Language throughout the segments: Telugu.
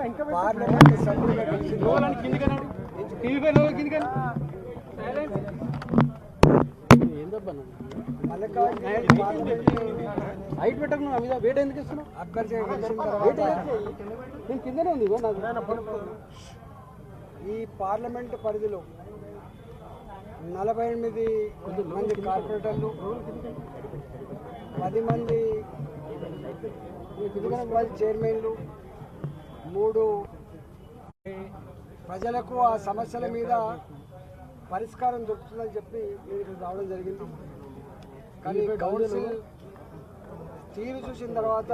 పార్లమెంట్ పార్లమెంట్ హైట్ పెట్టకు నువ్వు మీద వెయిట్ ఎందుకు ఇస్తున్నావు నేను కిందనే ఉంది ఈ పార్లమెంట్ పరిధిలో నలభై ఎనిమిది మంది కార్పొరేటర్లు పది మంది మున్సిపల్ చైర్మన్లు మూడు. ప్రజలకు ఆ సమస్యల మీద పరిష్కారం దొరుకుతుందని చెప్పి నేను ఇక్కడ రావడం జరిగింది. కానీ కౌన్సిల్ తీరు చూసిన తర్వాత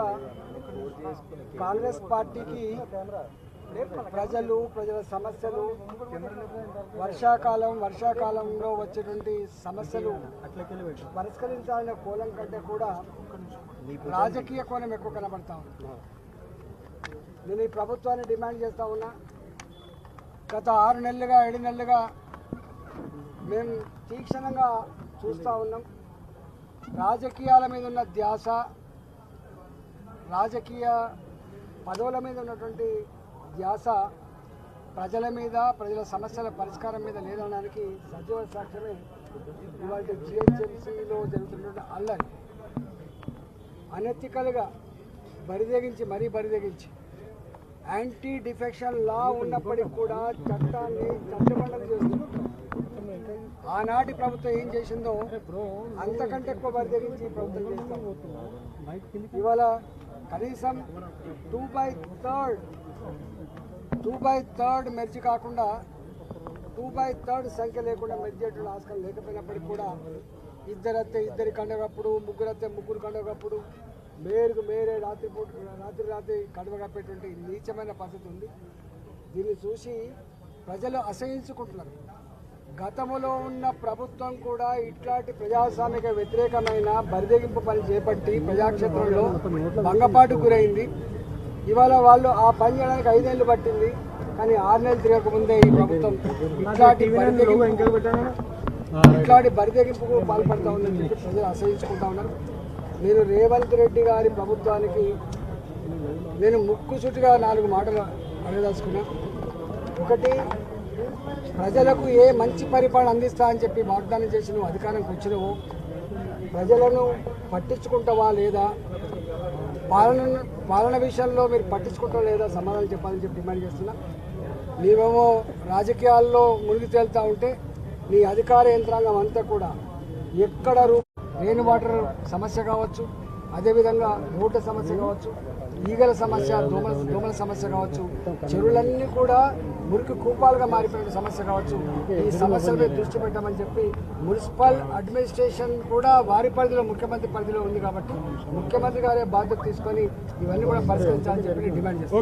కాంగ్రెస్ పార్టీకి ప్రజలు ప్రజల సమస్యలు వర్షాకాలం వర్షాకాలంలో వచ్చేటువంటి సమస్యలు పరిష్కరించాలనే కోణం కంటే కూడా రాజకీయ కోణం ఎక్కువ కనబడతా ఉంది. నేను ఈ ప్రభుత్వాన్ని డిమాండ్ చేస్తా ఉన్నా. గత ఆరు నెలలుగా ఏడు నెలలుగా మేము తీక్షణంగా చూస్తూ ఉన్నాం. రాజకీయాల మీద ఉన్న ధ్యాస రాజకీయ పదవుల మీద ఉన్నటువంటి ధ్యాస ప్రజల మీద ప్రజల సమస్యల పరిష్కారం మీద లేదనడానికి సజీవ సాక్ష్యమే ఇవాళ జిహెచ్ఎంసీలో జరుగుతున్నటువంటి అల్లరి. అనెతికల్గా బరిదెగించి మరీ బరిదెగించి యాంటీ డిఫెక్షన్ లా ఉన్నప్పటికీ కూడా చట్టాన్ని చట్టబండలు చేస్తున్నారు ఆనాటి ప్రభుత్వం ఏం చేసిందో అంతకంటే ఎక్కువ బరిదెగించి ప్రభుత్వం చేస్తాం. ఇవాళ కనీసం two by third two by third మెర్జీ కాకుండా టూ బై థర్డ్ సంఖ్య లేకుండా మెర్జీ చేయడం ఆస్కారం లేకపోయినప్పటికీ కూడా ఇద్దరత్తే ఇద్దరి కండగప్పుడు ముగ్గురత్తే ముగ్గురు కండగప్పుడు మేరుకు మేరే రాత్రి పూట రాత్రి రాత్రి కడవ కప్పేటువంటి నీచమైన పరిస్థితి ఉంది. దీన్ని చూసి ప్రజలు అసహించుకుంటున్నారు. గతంలో ఉన్న ప్రభుత్వం కూడా ఇట్లాంటి ప్రజాస్వామిక వ్యతిరేకమైన బరిదెగింపు పని చేపట్టి ప్రజాక్షేత్రంలో భంగపాటు గురైంది. ఇవాళ వాళ్ళు ఆ పని చేయడానికి ఐదేళ్ళు పట్టింది. కానీ ఆరు నెలలు తిరగకముందే ఈ ప్రభుత్వం ఇట్లాంటి బరిదెగింపు ఇట్లాంటి బరిదెగింపుకు పాల్పడతా ఉందని చెప్పి ప్రజలు అసహించుకుంటా ఉన్నారు. నేను రేవంత్ రెడ్డి గారి ప్రభుత్వానికి నేను ముక్కుసూటిగా నాలుగు మాటలు అడగదలుచుకున్నా ఒకటి ప్రజలకు ఏ మంచి పరిపాలన అందిస్తా అని చెప్పి వాగ్దానం చేసి నువ్వు అధికారంకి వచ్చినవు ప్రజలను పట్టించుకుంటావా లేదా? పాలన పాలన విషయంలో మీరు పట్టించుకుంటావా లేదా? సమాధానం చెప్పాలని చెప్పి డిమాండ్ చేస్తున్నా. నీవేమో రాజకీయాల్లో మునిగి తేలుతూ ఉంటే నీ అధికార యంత్రాంగం అంతా కూడా ఎక్కడ రూ రెయిన్ వాటర్ సమస్య కావచ్చు అదేవిధంగా రోడ్ల సమస్య కావచ్చు ఈగల సమస్య దోమల దోమల సమస్య కావచ్చు చెరువులన్నీ కూడా మురికి కూపాలుగా మారిపోయిన సమస్య కావచ్చు. ఈ సమస్యల మీద దృష్టి పెట్టమని చెప్పి మున్సిపల్ అడ్మినిస్ట్రేషన్ కూడా వారి పరిధిలో ముఖ్యమంత్రి పరిధిలో ఉంది కాబట్టి ముఖ్యమంత్రి గారే బాధ్యత తీసుకొని ఇవన్నీ కూడా పరిష్కరించాలని చెప్పి డిమాండ్ చేస్తాను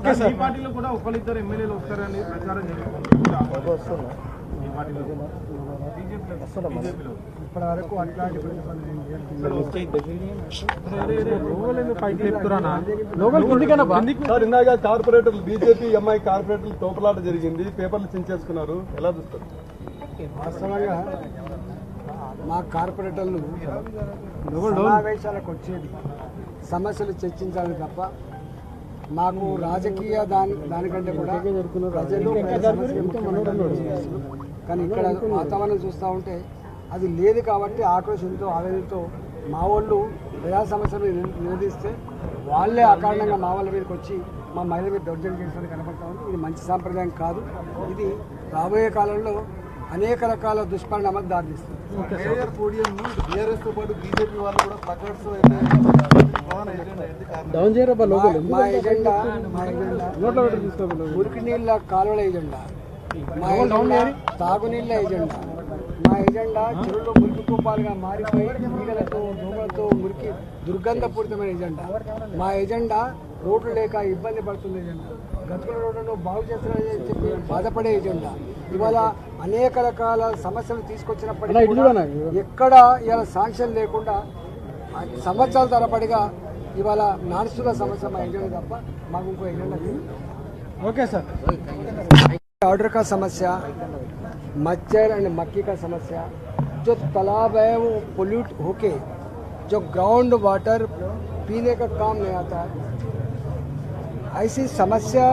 ఇప్పటి వరకు అట్లాంటి ఇందాక కార్పొరేటర్లు బీజేపీ ఎంఐ కార్పొరేటర్లు తోపలాట జరిగింది పేపర్లు చించేసుకున్నారు ఎలా చూస్తారు? వాస్తవంగా మా కార్పొరేటర్లు సమావేశాలకు వచ్చేది సమస్యలు చర్చించాలి తప్ప మాకు రాజకీయ దాని దానికంటే కూడా ప్రజలు. కానీ ఇక్కడ వాతావరణం చూస్తూ ఉంటే అది లేదు కాబట్టి ఆక్రోషంతో ఆవేదనతో మా వాళ్ళు ప్రజా సమస్యలు నిల- నిలదీస్తే వాళ్ళే అకారణంగా మా వాళ్ళ మీదకి వచ్చి మా మహిళ మీద దౌర్జన్యం చేసినట్టు కనపడతా ఉంది. ఇది మంచి సాంప్రదాయం కాదు. ఇది రాబోయే కాలంలో అనేక రకాల దుష్పరిణామాలు దారితీస్తుంది పాటు బీజేపీ వాళ్ళు కూడా డౌన్ లోకల్ మా ఎజెండా మా ఎజెండా. నోట్లో పెట్టి తీసుకోవాలి మురికి నీళ్ళ కాలువల ఎజెండా. మా ఎజెండా తాగునీళ్ళ ఎజెండా. మా ఎజెండా చెరువులో మురికి కూపాలుగా మారిపోయి ఈగలతో దోమలతో మురికి దుర్గంధపూరితమైన ఎజెండా. మా ఎజెండా రోడ్లు లేక ఇబ్బంది పడుతుంది ఎజెండా. గతుకుల రోడ్లను బాగు చేస్తున్నారని చెప్పి బాధపడే ఎజెండా. ఇవాళ అనేక రకాల సమస్యలు తీసుకొచ్చినప్పటికీ కూడా ఎక్కడ ఇవాళ శాంక్షన్ లేకుండా సంవత్సరాల తరబడిగా ఇవాళ నడుస్తున్న సమస్య మా ఎజెండా తప్ప మాకు ఇంకో ఎజెండా లేదు ఓకే సార్ ऑर्डर का समस्या मच्छर एंड मक्खी का समस्या जो तालाब है वो पोल्यूट होके जो ग्राउंड वाटर पीने का काम नहीं आता है ऐसी समस्या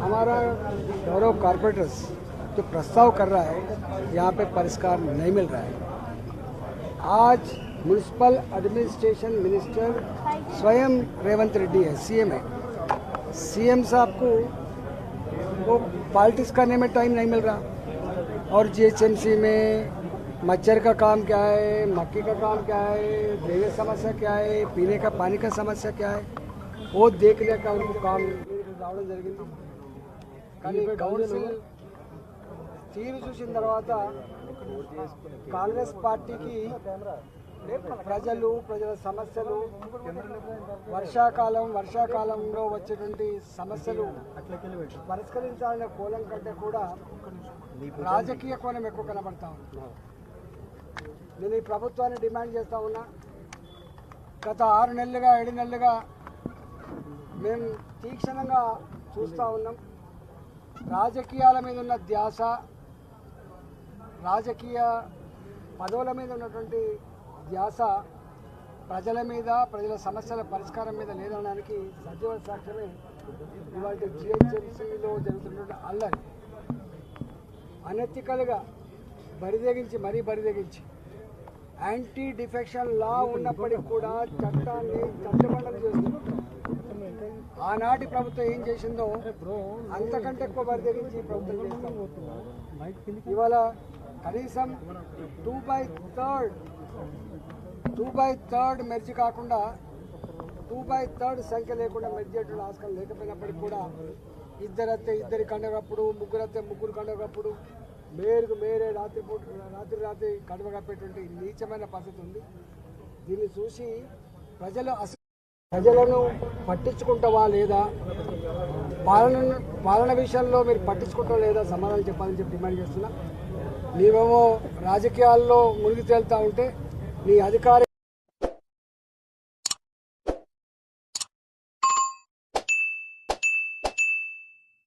हमारा गौरव कारपोरेटर्स जो प्रस्ताव कर रहा है यहाँ पे परिष्कार नहीं मिल रहा है आज म्यूनिसिपल एडमिनिस्ट्रेशन मिनिस्टर स्वयं रेवंत रेड्डी है सीएम है सीएम साहब को वो पॉलिटिक्स करने में टाइम नहीं मिल रहा और जीएचएमसी में मच्छर का काम क्या है मक्की का काम क्या है ड्रेनेज समस्या क्या है पीने का पानी का समस्या क्या है वो देखने का उनको काम రావడం జరిగింది కానీ కౌన్సిల్ తీరు చూసిన తర్వాత కాంగ్రెస్ పార్టీకి ప్రజలు ప్రజల సమస్యలు వర్షాకాలం వర్షాకాలంలో వచ్చేటువంటి సమస్యలు పరిష్కరించాలనే కోలం కంటే కూడా రాజకీయ కోణం ఎక్కువ కనబడతా ఉంది. నేను ఈ ప్రభుత్వాన్ని డిమాండ్ చేస్తా ఉన్నా. గత ఆరు నెలలుగా ఏడు నెలలుగా మేము తీక్షణంగా చూస్తూ ఉన్నాం. రాజకీయాల మీద ఉన్న ధ్యాస రాజకీయ పదవుల మీద ఉన్నటువంటి ధ్యాస ప్రజల మీద ప్రజల సమస్యల పరిష్కారం మీద లేదనడానికి సజీవ సాక్ష్యమే ఇవాళ జిహెచ్ఎంసీలో జరుగుతున్నటువంటి అల్లరి. అనెతికల్గా బరిదెగించి మరీ బరిదెగించి. యాంటీ డిఫెక్షన్ లా ఉన్నప్పటికీ కూడా చట్టాన్ని చట్టబండలు చేస్తున్నారు ఆనాటి ప్రభుత్వం ఏం చేసిందో అంతకంటే ఎక్కువ బరిదెగించి ప్రభుత్వం చేస్తాం ఇవాళ కనీసం two by third two by third మెర్జీ కాకుండా టూ బై థర్డ్ సంఖ్య లేకుండా మెర్జీ చేయడం ఆస్కారం లేకపోయినప్పటికీ కూడా ఇద్దరత్తే ఇద్దరి కండగప్పుడు ముగ్గురత్తే ముగ్గురు కండగప్పుడు మేరుకు మేరే రాత్రి పూట రాత్రి రాత్రి కడువ కప్పేటువంటి నీచమైన పరిస్థితి ఉంది. దీన్ని చూసి ప్రజలు అసలు ప్రజలను పట్టించుకుంటావా లేదా? పాలన పాలన విషయంలో మీరు పట్టించుకుంటావా లేదా? సమాధానం చెప్పాలని చెప్పి డిమాండ్ చేస్తున్నా. నీవేమో రాజకీయాల్లో మునిగి తేలుతా ఉంటే నీ అధికారి